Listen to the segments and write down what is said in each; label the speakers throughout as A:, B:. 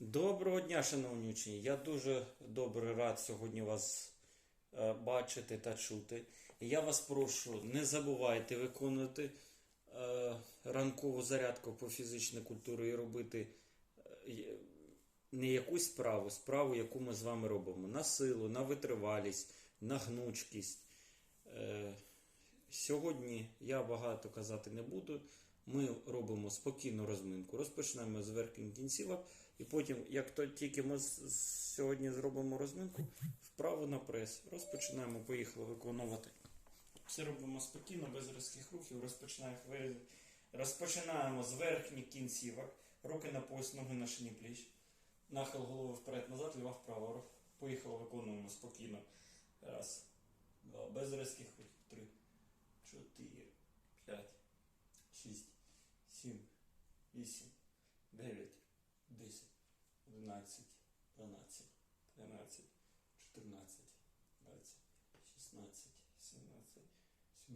A: Доброго дня, шановні учні. Я дуже добре рад сьогодні вас е, бачити та чути. Я вас прошу, не забувайте виконувати е, ранкову зарядку по фізичній культурі і робити е, не якусь справу, справу, яку ми з вами робимо. На силу, на витривалість, на гнучкість. Сьогодні я багато казати не буду. Ми робимо спокійну розминку. Розпочнемо з верхніх кінцівок, і потім, як то тільки ми сьогодні зробимо розминку, вправо на прес. Розпочинаємо, поїхали виконувати. Все робимо спокійно, без різких рухів. Розпочинаємо, розпочинаємо з верхніх кінцівок. Руки на пояс, ноги на шині пліч. Нахил голови вперед-назад, ліва вправо. Поїхали, виконуємо спокійно. Раз, два, без різких рухів. Три, чотири, п'ять, шість, сім, вісім,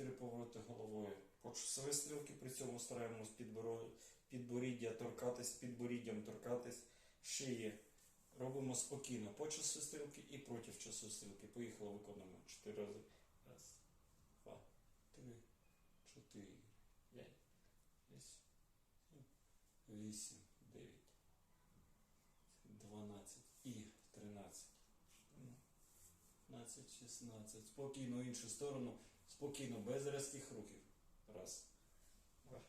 A: Чотири повороти головою. По часові стрілки при цьому стараємось підборіддя торкатись, підборіддям торкатись шиї. Робимо спокійно по часу стрілки і проти часу стрілки. Поїхали, виконуємо чотири рази. Раз, два, три, чотири, п'ять, шість, сім, вісім, дев'ять, дванадцять і тринадцять. 15, 16. Спокійно в іншу сторону. Спокійно, без різких рухів. Раз. Два.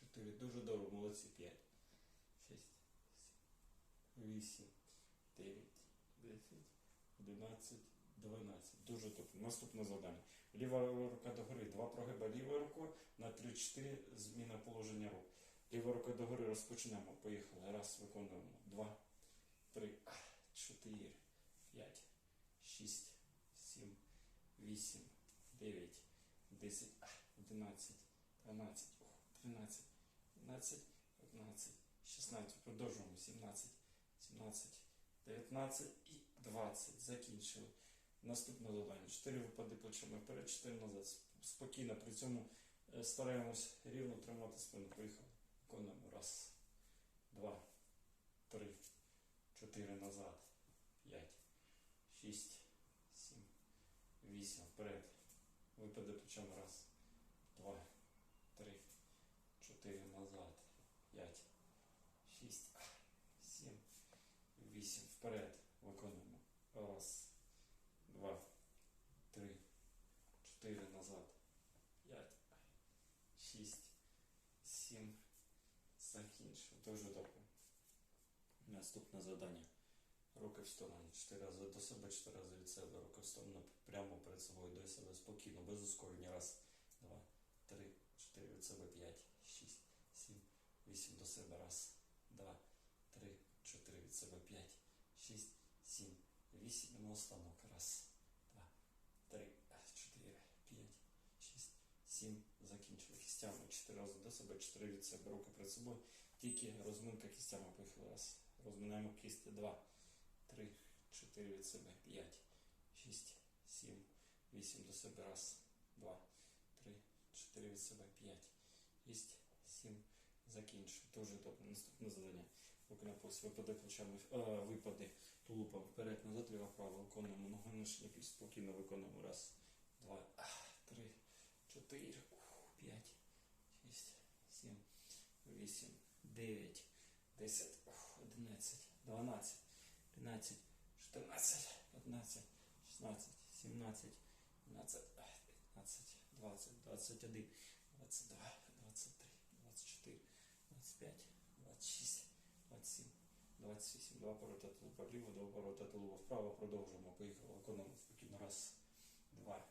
A: Чотири. Дуже добре. Молодці. П'ять. Шість. Сім. Вісім. Дев'ять. Десять. Одинадцять. Дванадцять. Дуже добре. Наступне завдання. Ліва рука догори. Два прогиба лівою рукою. На 3-4 зміна положення рук. Ліва рука догори. Розпочнемо. Поїхали. Раз. Виконуємо. Два. Три. Чотири. П'ять. 6, 7, 8, 9, 10, 11, 12, ух, 13, 12, 15, 16, продовжуємо, 17, 17, 19 і 20. Закінчили. Наступне завдання. 4 випади плечами вперед, 4 назад. Спокійно, при цьому е, стараємось рівно тримати спину. Поїхали. Виконуємо. Раз, два, три, чотири назад, п'ять, шість, сім, вісім. Вперед. Випади плечем. Раз, два, три, чотири назад, п'ять, шість, сім, вісім. Вперед. Виконуємо. Раз, два, три, чотири назад, п'ять, шість, сім. Закінчив. Дуже добре. Наступне завдання. Руки в сторону. Чотири рази до себе, чотири рази від себе. Руки в сторону прямо перед собою до себе спокійно, без ускорення. Раз, два, три, чотири від себе, п'ять, шість, сім, вісім до себе. Раз, два, три, чотири від себе, п'ять, шість, сім, вісім. На останок. Раз, два, три, чотири, п'ять, шість, сім. Закінчили кістями. Чотири рази до себе, чотири від себе. Руки перед собою. Тільки розминка кістями. Поїхали. Раз. Розминаємо кісті. Два. 3, 4 від себе, 5, 6, 7, 8 до себе, раз, 2, 3, 4 від себе, 5, 6, 7, закінчу. Дуже добре. Наступне завдання. Пояс, випади плечами, е, випади тулупом вперед, назад, ліва, право. Виконуємо шляпі, спокійно виконуємо. Раз, два, три, чотири, п'ять, шість, сім, вісім, дев'ять, десять, одинадцять, дванадцять. 13, 14, 15, 16, 17, 17, 15, 20, 21, 22, 23, 24, 25, 26, 27, 28. Два порота тулупа вліво, два порота тулупа вправо. Продовжуємо. Поїхали. Економимо. спокійно. Раз, два,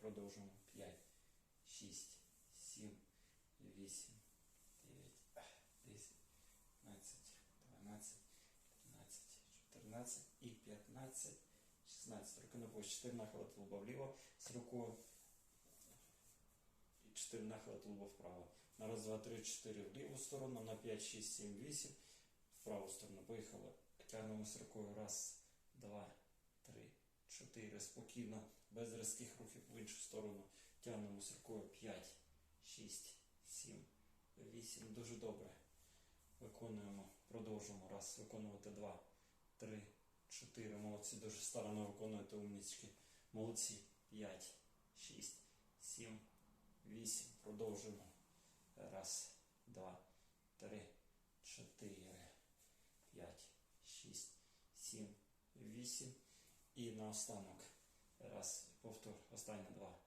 A: вісім. Раз, два, три, чотири. Продовжуємо. 5, 6, 7, 8, 9, 10, 11, 12, 13, 14 і 15, 16. Руки на площі 4 нахила тулуба вліво з рукою. І 4 нахила тулуба вправо. На раз, два, три, чотири в ліву сторону, на 5, 6, 7, 8 в праву сторону. Поїхали. Тягнемось рукою. Раз, два, 4, спокійно, без різких рухів в іншу сторону. Тягнемось рукою 5, 6, 7, 8. Дуже добре. Виконуємо, продовжуємо. Раз, виконувати 2, 3, 4. Молодці, дуже старано виконуєте умнічки. Молодці. 5, 6, 7, 8. Продовжуємо. Раз, два, три, чотири, п'ять, шість, сім, вісім. І наостанок. Раз, повтор. Останнє два,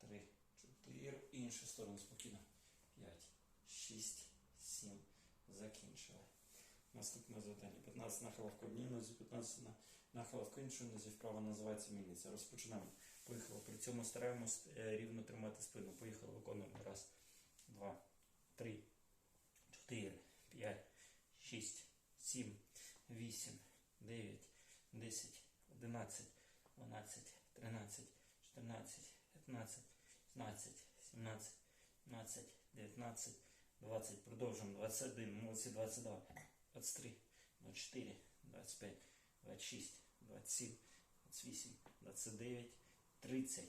A: три, чотири. Іншу сторону спокійно. П'ять, шість, сім. Закінчили. Наступне завдання. 15 нахилів в одній нозі, 15 на нахилів в іншій нозі. Вправа називається мільниця. Розпочинаємо. Поїхали. При цьому стараємось е, рівно тримати спину. Поїхали. Виконуємо. Раз, 11, 12, 13, 14, 15, 16, 17, 18, 19, 20. Продовжуємо. 21, молодці, 22, 23, 24, 25, 26, 27, 28, 29, 30.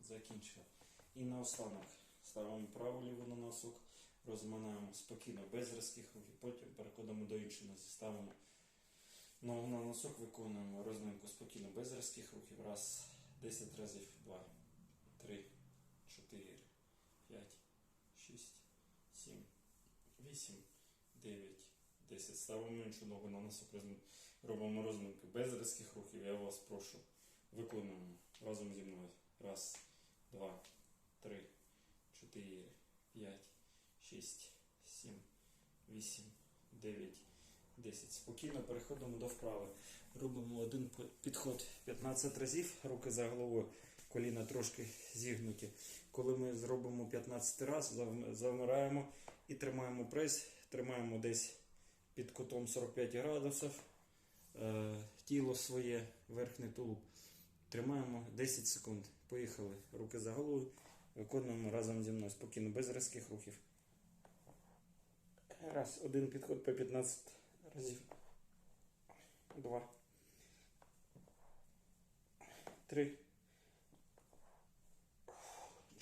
A: Закінчуємо. І на наостанок ставимо праву ліву на носок, розминаємо спокійно без різких рухів, потім переходимо до іншого, зіставимо. Ногу на носок, виконуємо розминку спокійно, без різких рухів. Раз, 10 разів, два, три, чотири, п'ять, шість, сім, вісім, дев'ять, десять. Ставимо іншу ногу на носок, робимо розминку без різких рухів. Я вас прошу. Виконуємо разом зі мною. Раз, два, три, чотири, п'ять, шість, сім, вісім, дев'ять, десять. Спокійно переходимо до вправи. Робимо один підход 15 разів, руки за головою, коліна трошки зігнуті. Коли ми зробимо 15 разів, завмираємо і тримаємо прес, тримаємо десь під кутом 45 градусів. Е, тіло своє, верхній тулуб. Тримаємо 10 секунд. Поїхали. Руки за головою. Виконуємо разом зі мною спокійно, без різких рухів. Раз, один підход по 15 разів. Два. Три.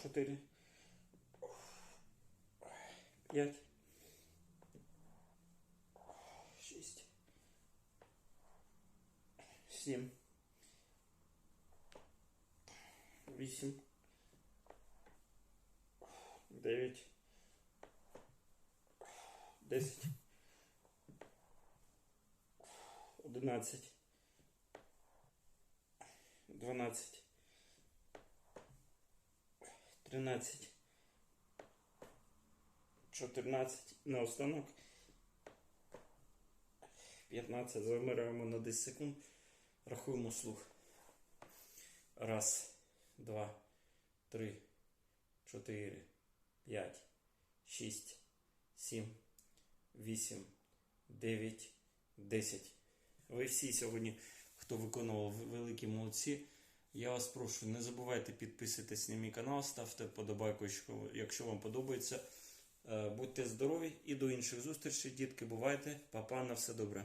A: Чотири. П'ять. Шість. Сім. Вісім. Дев'ять. Десять. Одинадцять. Дванадцять. Тринадцять. Чотирнадцять. Наостанок. П'ятнадцять. Замираємо на 10 секунд. Рахуємо слух. Раз, два, три, чотири, п'ять, шість, сім, вісім, дев'ять, десять. Ви всі сьогодні, хто виконував великі молодці. Я вас прошу, не забувайте підписатись на мій канал, ставте вподобайку, якщо- якщо вам подобається. Е, Будьте здорові і до інших зустрічей, дітки. Бувайте, папа, на все добре.